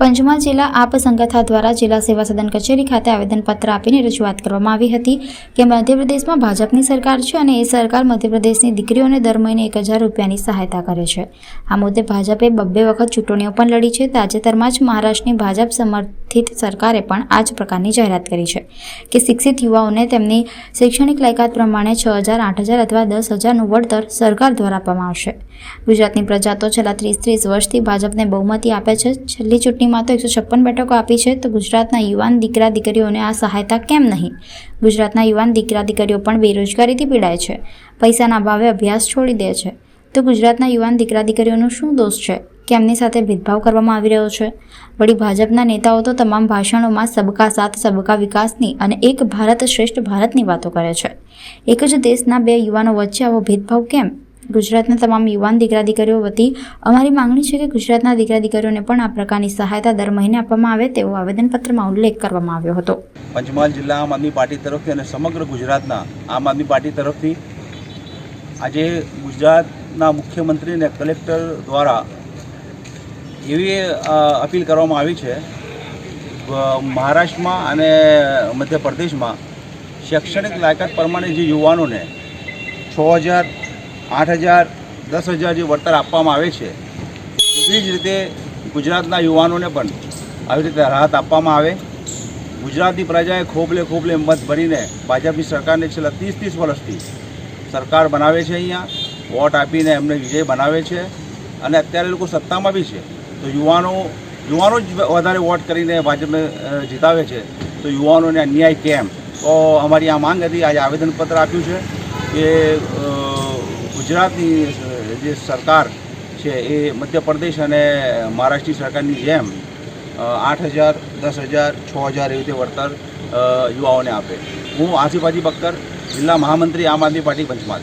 પંચમહાલ જિલ્લા આપ સંગઠા દ્વારા જિલ્લા સેવા સદન કચેરી ખાતે આવેદનપત્ર આપીને રજૂઆત કરવામાં આવી હતી કે મધ્યપ્રદેશમાં ભાજપની સરકાર છે અને એ સરકાર મધ્યપ્રદેશની દીકરીઓને દર મહિને એક હજાર રૂપિયાની સહાયતા કરે છે. આ મુદ્દે ભાજપે બબ્બે વખત ચૂંટણીઓ પણ લડી છે. તાજેતરમાં જ મહારાષ્ટ્રની ભાજપ સમર્થિત સરકારે પણ આ જ પ્રકારની જાહેરાત કરી છે કે શિક્ષિત યુવાઓને તેમની શૈક્ષણિક લાયકાત પ્રમાણે છ હજાર, આઠ હજાર અથવા દસ હજારનું વળતર સરકાર દ્વારા આપવામાં આવશે. ગુજરાતની પ્રજા તો છેલ્લા ત્રીસ ત્રીસ વર્ષથી ભાજપને બહુમતી આપે છે. છેલ્લી ચૂંટણીમાં તો એકસો છપ્પન બેઠકો આપી છે, તો ગુજરાતના યુવાન દીકરા દીકરીઓને આ સહાયતા કેમ નહીં? ગુજરાતના યુવાન દીકરા દીકરીઓ પણ બેરોજગારીથી પીડાય છે. પૈસાના અભાવે અભ્યાસ છોડી દે છે. તો ગુજરાતના યુવાન દીકરા દીકરીઓનો શું દોષ છે? કે એમની સાથે ભેદભાવ કરવામાં આવી રહ્યો છે? વળી ભાજપના નેતાઓ તો તમામ ભાષણોમાં સબકા સાથ, સબકા વિકાસની અને એક ભારત શ્રેષ્ઠ ભારતની વાતો કરે છે. એક જ દેશના બે યુવાનો વચ્ચે આવો ભેદભાવ કેમ? ગુજરાતના તમામ યુવાન દીકરા દીકરીઓ વતી અમારી માંગણી છે કે ગુજરાતના દીકરા દીકરીઓને પણ આ પ્રકારની સહાયતા દર મહિને આપવામાં આવે તેવો આવેદનપત્રમાં ઉલ્લેખ કરવામાં આવ્યો હતો. પંચમહાલ જિલ્લા આમ આદમી પાર્ટી તરફથી અને સમગ્ર ગુજરાતના આમ આદમી પાર્ટી તરફથી આજે ગુજરાતના મુખ્યમંત્રી અને કલેક્ટર દ્વારા એવી અપીલ કરવામાં આવી છે. મહારાષ્ટ્રમાં અને મધ્યપ્રદેશમાં શૈક્ષણિક લાયકાત પ્રમાણે જે યુવાનોને છ હજાર આઠ હજાર, દસ હજાર જે વળતર આપવામાં આવે છે, એવી જ રીતે ગુજરાતના યુવાનોને પણ આવી રીતે રાહત આપવામાં આવે. ગુજરાતની પ્રજાએ ખોબલે ખોબલે મત ભરીને ભાજપની સરકારને છેલ્લા ત્રીસ ત્રીસ વર્ષથી સરકાર બનાવે છે અહીંયા, વોટ આપીને એમને વિજય બનાવે છે. અને અત્યારે લોકો સત્તામાં બી છે. તો યુવાનો યુવાનો જ વધારે વોટ કરીને ભાજપને જીતાવે છે. તો યુવાનોને અન્યાય કેમ? તો અમારી આ માંગ હતી, આજે આવેદનપત્ર આપ્યું છે કે ગુજરાતની જે સરકાર છે એ મધ્યપ્રદેશ અને મહારાષ્ટ્રની સરકારની જેમ આઠ હજાર, દસ હજાર, છ હજાર એવી રીતે વળતર યુવાઓને આપે. હું આસિફાજી બક્કર જિલ્લા મહામંત્રી આમ આદમી પાર્ટી પંચમહાલ